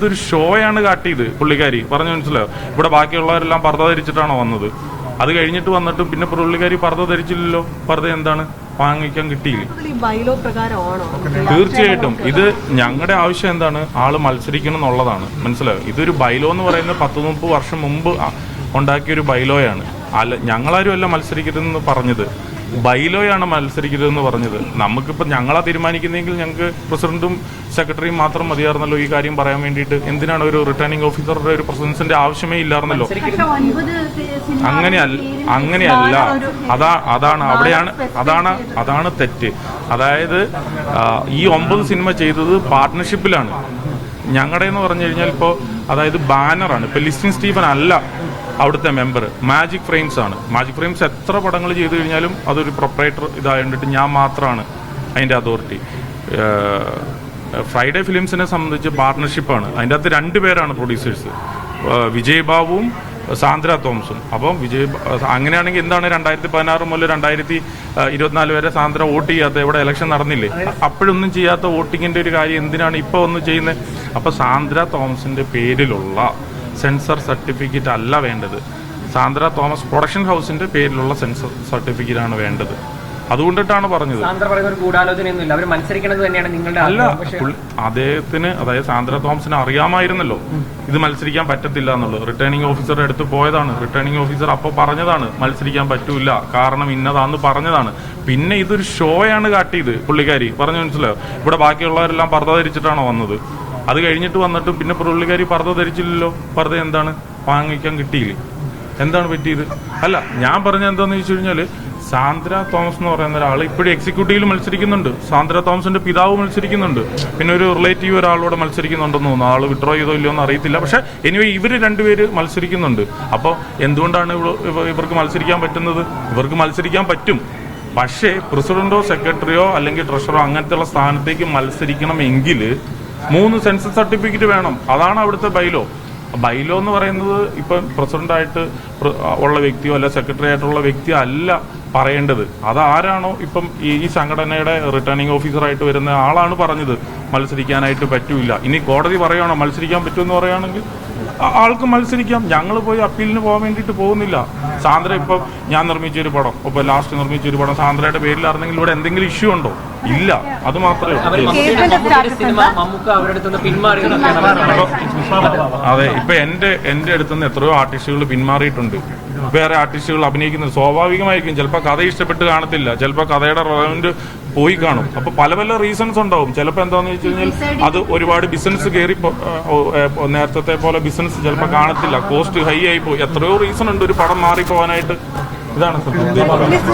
ഇതൊരു ഷോയാണ് കാട്ടിയത് പുള്ളിക്കാരി. പറഞ്ഞു മനസ്സിലായോ? ഇവിടെ ബാക്കിയുള്ളവരെല്ലാം പർദ്ദ ധരിച്ചിട്ടാണോ വന്നത്? അത് കഴിഞ്ഞിട്ട് വന്നിട്ടും പിന്നെ പുള്ളിക്കാരി പർദ്ദ ധരിച്ചില്ലല്ലോ? പർദ്ദ എന്താണ്? വാങ്ങിക്കാൻ കിട്ടിയില്ല? തീർച്ചയായിട്ടും. ഇത് ഞങ്ങളുടെ ആവശ്യം എന്താണ്? ആൾ മത്സരിക്കണം എന്നുള്ളതാണ്. മനസ്സിലായോ? ഇതൊരു ബൈലോ എന്ന് പറയുന്നത് പത്ത് മുപ്പത് വർഷം മുമ്പ് ഉണ്ടാക്കിയ ഒരു ബൈലോയാണ്. അല്ല ഞങ്ങളാരും അല്ല മത്സരിക്കരുതെന്ന് പറഞ്ഞത്. ബൈലോയാണ് മത്സരിക്കരുതെന്ന് പറഞ്ഞത്. നമുക്കിപ്പോൾ ഞങ്ങളാ തീരുമാനിക്കുന്നെങ്കിൽ ഞങ്ങൾക്ക് പ്രസിഡന്റും സെക്രട്ടറിയും മാത്രം മതിയായിരുന്നല്ലോ ഈ കാര്യം പറയാൻ വേണ്ടിയിട്ട്. എന്തിനാണ് ഒരു റിട്ടേണിംഗ് ഓഫീസറുടെ ഒരു പ്രസിഡൻസിന്റെ ആവശ്യമേ ഇല്ലായിരുന്നല്ലോ? അങ്ങനെയല്ല അങ്ങനെയല്ല. അതാ അതാണ് അവിടെയാണ് അതാണ് അതാണ് തെറ്റ്. അതായത് ഈ ഒമ്പത് സിനിമ ചെയ്തത് പാർട്ട്ണർഷിപ്പിലാണ് ഞങ്ങളുടെ എന്ന് പറഞ്ഞു കഴിഞ്ഞാൽ ഇപ്പോൾ അതായത് ബാനറാണ് ഇപ്പൊ ലിസ്റ്റിൻ സ്റ്റീഫൻ അല്ല അവിടുത്തെ മെമ്പർ മാജിക് ഫ്രെയിംസ് ആണ്. മാജിക് ഫ്രെയിംസ് എത്ര പടങ്ങൾ ചെയ്തു കഴിഞ്ഞാലും അതൊരു പ്രൊപ്പറേറ്റർ ഇതായതുകൊണ്ടിട്ട് ഞാൻ മാത്രമാണ് അതിന്റെ അതോറിറ്റി ഫ്രൈഡേ ഫിലിംസിനെ സംബന്ധിച്ച് പാർട്ണർഷിപ്പാണ് അതിന്റെ അകത്ത് രണ്ട് പേരാണ് പ്രൊഡ്യൂസേഴ്സ് വിജയ് ബാബുവും സാന്ദ്ര തോമസും. അപ്പം വിജയ് അങ്ങനെയാണെങ്കിൽ എന്താണ് രണ്ടായിരത്തി പതിനാറ് മുതൽ രണ്ടായിരത്തി ഇരുപത്തിനാല് വരെ സാന്ദ്ര വോട്ട് ചെയ്യാത്ത ഇവിടെ ഇലക്ഷൻ നടന്നില്ലേ? അപ്പോഴൊന്നും ചെയ്യാത്ത വോട്ടിങ്ങിന്റെ ഒരു കാര്യം എന്തിനാണ് ഇപ്പോൾ ഒന്ന് ചെയ്യുന്നത് അപ്പൊ സാന്ദ്ര തോമസിന്റെ പേരിലുള്ള സെൻസർ സർട്ടിഫിക്കറ്റ് അല്ല വേണ്ടത്. സാന്ദ്ര തോമസ് പ്രൊഡക്ഷൻ ഹൗസിന്റെ പേരിലുള്ള സെൻസർ സർട്ടിഫിക്കറ്റ് ആണ് വേണ്ടത്. അതുകൊണ്ടിട്ടാണ് പറഞ്ഞത്. അല്ല അദ്ദേഹത്തിന് അതായത് സാന്ദ്ര തോമസിന് അറിയാമായിരുന്നല്ലോ. ഇത് മത്സരിക്കാൻ പറ്റത്തില്ല എന്നുള്ളത്. റിട്ടേണിംഗ് ഓഫീസറുടെ അടുത്ത് പോയതാണ്. റിട്ടേണിംഗ് ഓഫീസർ അപ്പോൾ പറഞ്ഞതാണ് മത്സരിക്കാൻ പറ്റൂല. കാരണം ഇന്നതാന്ന് പറഞ്ഞതാണ്. പിന്നെ ഇതൊരു ഷോയാണ് കാട്ടിയത് പുള്ളിക്കാരി. പറഞ്ഞു മനസ്സിലായോ? ഇവിടെ ബാക്കിയുള്ളവരെല്ലാം പർദ്ദ ധരിച്ചിട്ടാണോ വന്നത്? അത് കഴിഞ്ഞിട്ട് വന്നിട്ടും പിന്നെ പുള്ളിക്കാരി പർദ്ദ ധരിച്ചില്ലല്ലോ. പർദ്ദ എന്താണ്? വാങ്ങിക്കാൻ കിട്ടിയില്ലേ? എന്താണ് പറ്റിയത്? അല്ല ഞാൻ പറഞ്ഞ എന്താന്ന് ചോദിച്ചു കഴിഞ്ഞാൽ സാന്ദ്ര തോമസ് എന്ന് പറയുന്ന ഒരാൾ ഇപ്പോഴും എക്സിക്യൂട്ടീവിൽ മത്സരിക്കുന്നുണ്ട്. സാന്ദ്ര തോമസിന്റെ പിതാവ് മത്സരിക്കുന്നുണ്ട്. പിന്നെ ഒരു റിലേറ്റീവ് ഒരാളോട് മത്സരിക്കുന്നുണ്ടെന്ന് തോന്നുന്നു. ആൾ വിഡ്രോ ചെയ്തോ ഇല്ലയോ എന്ന് അറിയത്തില്ല. പക്ഷെ എനിവേ ഇവർ രണ്ടുപേര് മത്സരിക്കുന്നുണ്ട്. അപ്പോൾ എന്തുകൊണ്ടാണ് ഇവ- ഇവ- ഇവർക്ക് മത്സരിക്കാൻ പറ്റുന്നത്? ഇവർക്ക് മത്സരിക്കാൻ പറ്റും. പക്ഷേ പ്രസിഡന്റോ സെക്രട്ടറിയോ അല്ലെങ്കിൽ ട്രഷറോ അങ്ങനത്തെ ഉള്ള സ്ഥാനത്തേക്ക് മത്സരിക്കണമെങ്കിൽ മൂന്ന് സെൻസസ് സർട്ടിഫിക്കറ്റ് വേണം. അതാണ് അവിടുത്തെ ബൈലോ ബൈലോ എന്ന് പറയുന്നത് ഇപ്പം പ്രസിഡന്റായിട്ട് പ്ര- ഉള്ള വ്യക്തിയോ അല്ല സെക്രട്ടറി ആയിട്ടുള്ള വ്യക്തിയോ അല്ല പറയേണ്ടത്. അതാരാണോ ഇപ്പം ഈ സംഘടനയുടെ റിട്ടേണിംഗ് ഓഫീസറായിട്ട് വരുന്ന ആളാണ് പറഞ്ഞത്. മത്സരിക്കാനായിട്ട് പറ്റൂല. ഇനി കോടതി പറയുകയാണോ മത്സരിക്കാൻ പറ്റുമെന്ന് പറയുകയാണെങ്കിൽ ആൾക്ക് മത്സരിക്കാം. ഞങ്ങൾ പോയി അപ്പീലിന് പോകാൻ വേണ്ടിയിട്ട് പോകുന്നില്ല. സാന്ദ്ര ഇപ്പം ഞാൻ നിർമ്മിച്ച ഒരു പടം. ഇപ്പൊ ലാസ്റ്റ് നിർമ്മിച്ച ഒരു പടം. സാന്ദ്രയുടെ പേരിലായിരുന്നെങ്കിൽ ഇവിടെ എന്തെങ്കിലും ഇഷ്യൂ ഉണ്ടോ? ഇല്ല. അത് മാത്രമേ. അതെ ഇപ്പൊ എന്റെ എന്റെ അടുത്തുനിന്ന് എത്രയോ ആർട്ടിസ്റ്റുകൾ പിന്മാറിയിട്ടുണ്ട്. വേറെ ആർട്ടിസ്റ്റുകൾ അഭിനയിക്കുന്നത് സ്വാഭാവികമായിരിക്കും. ചിലപ്പോൾ കഥ ഇഷ്ടപ്പെട്ട് കാണത്തില്ല. ചിലപ്പോൾ കഥയുടെ റവന്റ് പോയി കാണും. അപ്പൊ പല പല റീസൺസ് ഉണ്ടാവും. ചിലപ്പോൾ എന്താന്ന് വെച്ച് കഴിഞ്ഞാൽ അത് ഒരുപാട് ബിസിനസ് കയറി നേരത്തെ പോലെ ബിസിനസ് ചിലപ്പോൾ കാണത്തില്ല. കോസ്റ്റ് ഹൈ ആയി പോയി. എത്രയോ റീസൺ ഉണ്ട് ഒരു പടം മാറി പോകാനായിട്ട് ഇതാണ് സത്യം.